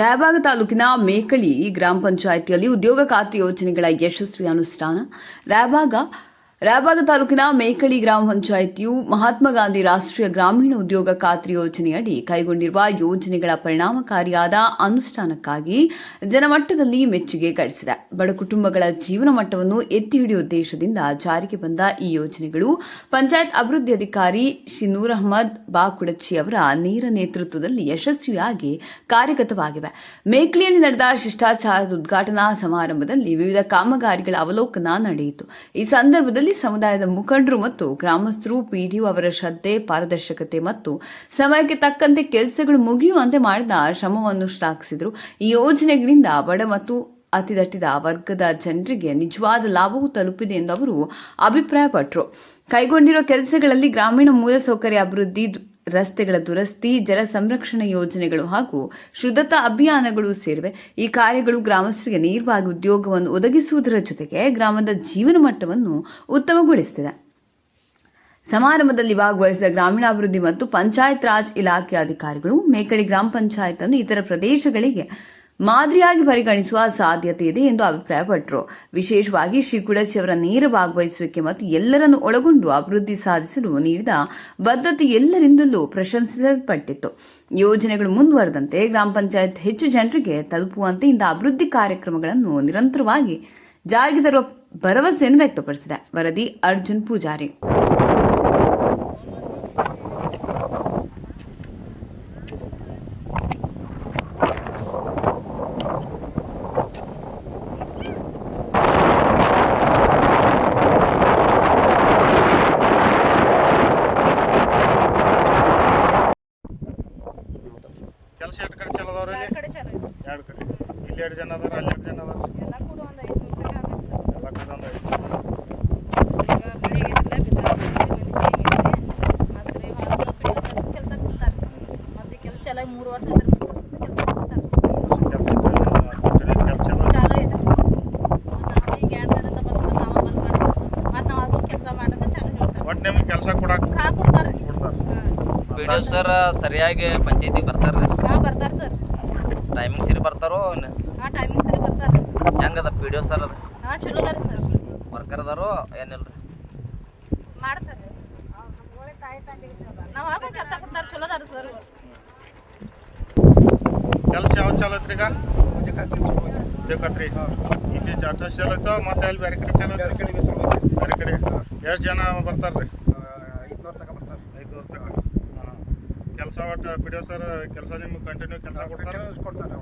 ರಾಯಬಾಗ ತಾಲೂಕಿನ ಮೇಕಳಿ ಗ್ರಾಮ ಪಂಚಾಯಿತಿಯಲ್ಲಿ ಉದ್ಯೋಗ ಖಾತ್ರಿ ಯೋಜನೆಗಳ ಯಶಸ್ವಿ ಅನುಷ್ಠಾನ. ರಾಯಬಾಗ ರಾಯಬಾಗ ತಾಲೂಕಿನ ಮೇಕಳಿ ಗ್ರಾಮ ಪಂಚಾಯಿತಿಯು ಮಹಾತ್ಮ ಗಾಂಧಿ ರಾಷ್ಟ್ರೀಯ ಗ್ರಾಮೀಣ ಉದ್ಯೋಗ ಖಾತ್ರಿ ಯೋಜನೆಯಡಿ ಕೈಗೊಂಡಿರುವ ಯೋಜನೆಗಳ ಪರಿಣಾಮಕಾರಿಯಾದ ಅನುಷ್ಠಾನಕ್ಕಾಗಿ ಜನಮಟ್ಟದಲ್ಲಿ ಮೆಚ್ಚುಗೆ ಗಳಿಸಿದೆ. ಬಡ ಕುಟುಂಬಗಳ ಜೀವನ ಮಟ್ಟವನ್ನು ಎತ್ತಿ ಹಿಡಿಯುವ ಉದ್ದೇಶದಿಂದ ಜಾರಿಗೆ ಬಂದ ಈ ಯೋಜನೆಗಳು, ಪಂಚಾಯತ್ ಅಭಿವೃದ್ಧಿ ಅಧಿಕಾರಿ ಶ್ರೀ ನೂರ್ ಅಹಮದ್ ಬಾಕುಡಚ್ಚಿ ಅವರ ನೇರ ನೇತೃತ್ವದಲ್ಲಿ ಯಶಸ್ವಿಯಾಗಿ ಕಾರ್ಯಗತವಾಗಿವೆ. ಮೇಕ್ಲಿಯಲ್ಲಿ ನಡೆದ ಶಿಷ್ಟಾಚಾರದ ಉದ್ಘಾಟನಾ ಸಮಾರಂಭದಲ್ಲಿ ವಿವಿಧ ಕಾಮಗಾರಿಗಳ ಅವಲೋಕನ ನಡೆಯಿತು. ಈ ಸಂದರ್ಭದಲ್ಲಿ ಸಮುದಾಯದ ಮುಖಂಡರು ಮತ್ತು ಗ್ರಾಮಸ್ಥರು ಪಿಡಿಒ ಅವರ ಶ್ರದ್ಧೆ, ಪಾರದರ್ಶಕತೆ ಮತ್ತು ಸಮಯಕ್ಕೆ ತಕ್ಕಂತೆ ಕೆಲಸಗಳು ಮುಗಿಯುವಂತೆ ಮಾಡಿದ ಶ್ರಮವನ್ನು ಶ್ಲಾಘಿಸಿದರು. ಈ ಯೋಜನೆಗಳಿಂದ ಬಡ ಮತ್ತು ಅತಿದಟ್ಟಿದ ವರ್ಗದ ಜನರಿಗೆ ನಿಜವಾದ ಲಾಭವೂ ತಲುಪಿದೆ ಎಂದು ಅವರು ಅಭಿಪ್ರಾಯಪಟ್ಟರು ಕೈಗೊಂಡಿರುವ ಕೆಲಸಗಳಲ್ಲಿ ಗ್ರಾಮೀಣ ಮೂಲಸೌಕರ್ಯ ಅಭಿವೃದ್ಧಿ ರಸ್ತೆಗಳ ದುರಸ್ತಿ, ಜಲ ಸಂರಕ್ಷಣಾ ಯೋಜನೆಗಳು ಹಾಗೂ ಶುದ್ಧತಾ ಅಭಿಯಾನಗಳು ಸೇರಿವೆ. ಈ ಕಾರ್ಯಗಳು ಗ್ರಾಮಸ್ಥರಿಗೆ ನೇರವಾಗಿ ಉದ್ಯೋಗವನ್ನು ಒದಗಿಸುವುದರ ಜೊತೆಗೆ ಗ್ರಾಮದ ಜೀವನ ಮಟ್ಟವನ್ನು ಉತ್ತಮಗೊಳಿಸುತ್ತಿದೆ. ಸಮಾರಂಭದಲ್ಲಿ ಭಾಗವಹಿಸಿದ ಗ್ರಾಮೀಣಾಭಿವೃದ್ಧಿ ಮತ್ತು ಪಂಚಾಯತ್ ರಾಜ್ ಇಲಾಖೆ ಅಧಿಕಾರಿಗಳು, ಮೇಕಳಿ ಗ್ರಾಮ ಪಂಚಾಯತ್ ಅನ್ನು ಇತರ ಪ್ರದೇಶಗಳಿಗೆ ಮಾದರಿಯಾಗಿ ಪರಿಗಣಿಸುವ ಸಾಧ್ಯತೆ ಇದೆ ಎಂದು ಅಭಿಪ್ರಾಯಪಟ್ಟರು. ವಿಶೇಷವಾಗಿ ಶ್ರೀ ಕುಡಚಿ ಅವರ ನೇರ ಭಾಗವಹಿಸುವಿಕೆ ಮತ್ತು ಎಲ್ಲರನ್ನು ಒಳಗೊಂಡು ಅಭಿವೃದ್ಧಿ ಸಾಧಿಸಲು ನೀಡಿದ ಬದ್ಧತೆ ಎಲ್ಲರಿಂದಲೂ ಪ್ರಶಂಸಿಸಲ್ಪಟ್ಟಿತ್ತು. ಯೋಜನೆಗಳು ಮುಂದುವರೆದಂತೆ ಗ್ರಾಮ ಪಂಚಾಯತ್ ಹೆಚ್ಚು ಜನರಿಗೆ ತಲುಪುವಂತೆ ಇಂಥ ಅಭಿವೃದ್ಧಿ ಕಾರ್ಯಕ್ರಮಗಳನ್ನು ನಿರಂತರವಾಗಿ ಜಾರಿಗೆ ತರುವ ಭರವಸೆಯನ್ನು ವ್ಯಕ್ತಪಡಿಸಿದೆ. ವರದಿ ಅರ್ಜುನ್ ಪೂಜಾರಿ ಕೆಲಸ ಎಷ್ಟು ಕಡೆ ಚಲೋ ಅದಾವ್ರಿ ಎರಡ್ ಕಡೆ. ಇಲ್ಲಿ ಎರಡು ಜನ ಅದಾರ ಅಲ್ಲಿ ಎರಡು ಜನ ಅದಾರ. ಎಲ್ಲ ಕೂಡ ಒಂದು ಐದು ಸರ್. ಎಲ್ಲ ಕಡೆ ಒಂದು ಐದು ಈಗ ಮಳೆ ಆಗಿರಲ್ಲ ಬಿದ್ದಾರ ಮತ್ತು ರೀ ಹೊಲ ಸರ್ ಕೆಲಸ ಕೊಡ್ತಾರೆ ಮತ್ತು ಕೆಲಸ ಎಲ್ಲ ಮೂರು ವರ್ಷ ಕೆಲಸ ಕೊಡ್ತಾರೆ ಕೆಲಸ ಕೆಲಸ ಚಾಲೋ ಐತೆ ಸರ್. ನಾವು ಈಗ ಎರಡು ದಿನದಿಂದ ಬಂದ್ರೆ ನಾವು ಬಂದ್ ಮಾಡ್ತೀವಿ. ಮತ್ತು ನಾವು ಕೆಲಸ ಮಾಡೋದು ಚಾಲೋ ಹೇಳ್ತಾರೆ ಒಟ್ಟು ನಿಮ್ಗೆ ಕೆಲಸ ಕೊಡಕ್ಕೆ ಕೊಡ್ತಾರೆ. ಕೊಡ್ತಾರೆ. ಹಾಂ. ಪಿ ಡಿ ಸರ್ ಸರಿಯಾಗಿ ಪಂಚಾಯತಿ ಬರ್ತಾರೆ ಹಾಂ ಬರ್ತಾರೆ ಸರ್. ಟೈಮಿಂಗ್ ಸರಿ ಬರ್ತಾರೋ ಹಾ ಟೈಮಿಂಗ್ ಸರಿ ಬರ್ತಾರೆ. ಹೆಂಗದ ಪಿ ಡಿ ಸರ್ ಹಾಂ ಚಲೋ ಅದಾರ ಸರ್ ವರ್ಕರ್ ಅದಾರೋ ಏನಿಲ್ಲ ಮಾಡ್ತಾರೆ. ನಾವು ಹಾಕೋ ಕೆಲಸ ಕೊಡ್ತಾರೆ ಚಲೋ ಅದಾರ ಸರ್ ಕೆಲಸ ಯಾವ ಚಲೋ ಐತ್ರಿ ಈಗ? ಬೇಕತ್ರಿ. ಇಲ್ಲಿ ಜಾಟ ಚಲೋ ಐತೋ ಮತ್ತೆ ಅಲ್ಲಿ ಬೇರೆ ಕಡೆ ಚಲೋ ಕಡೆ ಬೇರೆ ಕಡೆ ಎಷ್ಟು ಜನ ಬರ್ತಾರ್ರಿ? ಐದುನೂರು ತನಕ. ಕೆಲಸ ಒಟ್ಟು ಪಿ ಸರ್ ಕೆಲಸ ನಿಮ್ಗೆ ಕಂಟಿನ್ಯೂ ಕೆಲಸ ಕೊಡ್ತಾರೆ? ಕೊಡ್ತಾರೆ